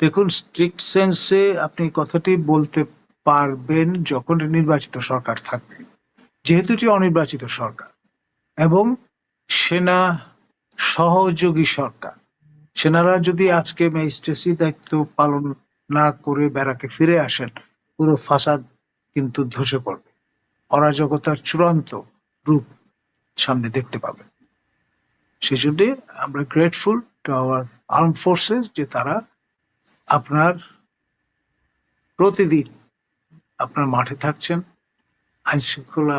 দেখুন স্ট্রিক্ট সেন্সে আপনি কথাটি বলতে পারবেন যখন নির্বাচিত সরকার থাকবে। যেহেতু এটি অনির্বাচিত সরকার এবং সেনা সহযোগী সরকার, সেনারা যদি আজকে ম্যাজিস্ট্রেসি দায়িত্ব পালন না করে ব্যারাকে ফিরে আসেন, পুরো ফাসাদ কিন্তু ধসে পড়বে। অরাজকতার চূড়ান্ত রূপ সামনে দেখতে পাবেন। সেই জন্যে আমরা grateful to our arm forces যে তারা আপনার প্রতিদিন আপনার মাঠে থাকছেন, আইন শৃঙ্খলা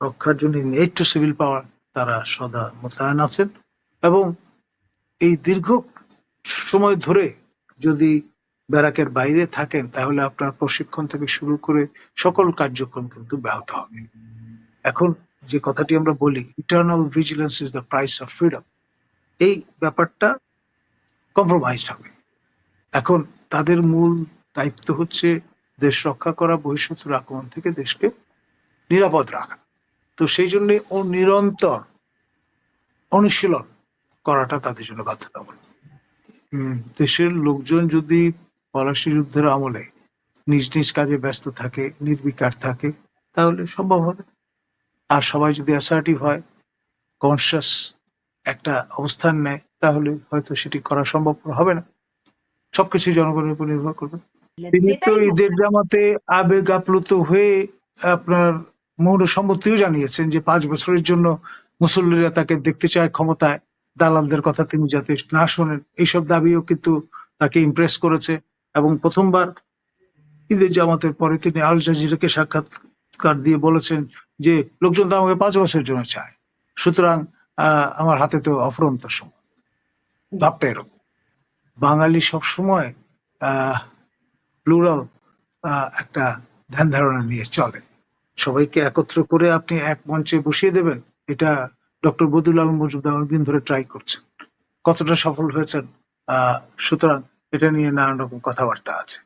রক্ষার জন্য নেট টু সিভিল পাওয়ার তারা সদা মোতায়েন আছেন এবং এই দীর্ঘ সময় ধরে যদি ব্যারাকের বাইরে থাকেন, তাহলে আপনার প্রশিক্ষণ থেকে শুরু করে সকল কার্যক্রম কিন্তু ব্যাহত হবে। এখন যে কথাটি আমরা বলি eternal vigilance is the price of freedom এই ব্যাপারটা কম্প্রোমাইজড হবে। এখন তাদের মূল দায়িত্ব হচ্ছে দেশ রক্ষা করা বহিঃশত্রুর আক্রমণ থেকে দেশকে নিরাপদ রাখা। তো সেই জন্য ও নিরন্তর অনুশীলন করাটা তাদের জন্য বাধ্যতামূলক। দেশের লোকজন যদি পলাশি যুদ্ধের আমলে নিজ নিজ কাজে ব্যস্ত থাকে, নির্বিকার থাকে, তাহলে সম্ভব হবে। আর সবাই যদি অ্যাসার্টিভ হয় কনসিয়াস একটা অবস্থান নেয়, তাহলে হয়তো সেটি করা সম্ভব হবে না। সবকিছু জনগণের উপর নির্ভর করবে। তিনি তো ঈদের জামাতে আবেগ আপ্লুত হয়ে আপনার মৌন সম্মতিও জানিয়েছেন যে পাঁচ বছরের জন্য মুসল্লিরা তাকে দেখতে চায় ক্ষমতায়। দালালদের কথা তিনি যাতে না শোনেন এইসব দাবিও কিন্তু তাকে ইমপ্রেস করেছে। এবং প্রথমবার ঈদের জামাতের পরে তিনি আল জাজিরাকে সাক্ষাৎকার দিয়ে বলেছেন যে লোকজন তো আমাকে পাঁচ বছরের জন্য চায়। সুতরাং আহ, আমার হাতে তো অফরন্ত সময়। ভাবটা এরকম। বাঙালি সবসময় প্লুরাল একটা ধ্যান ধারণা নিয়ে চলে। সবাইকে একত্র করে আপনি এক মঞ্চে বসিয়ে দেবেন, এটা ডক্টর বদুল আলম মজুমদার অনেকদিন ধরে ট্রাই করছেন। কতটা সফল হয়েছেন? সুতরাং এটা নিয়ে নানান রকম কথাবার্তা আছে।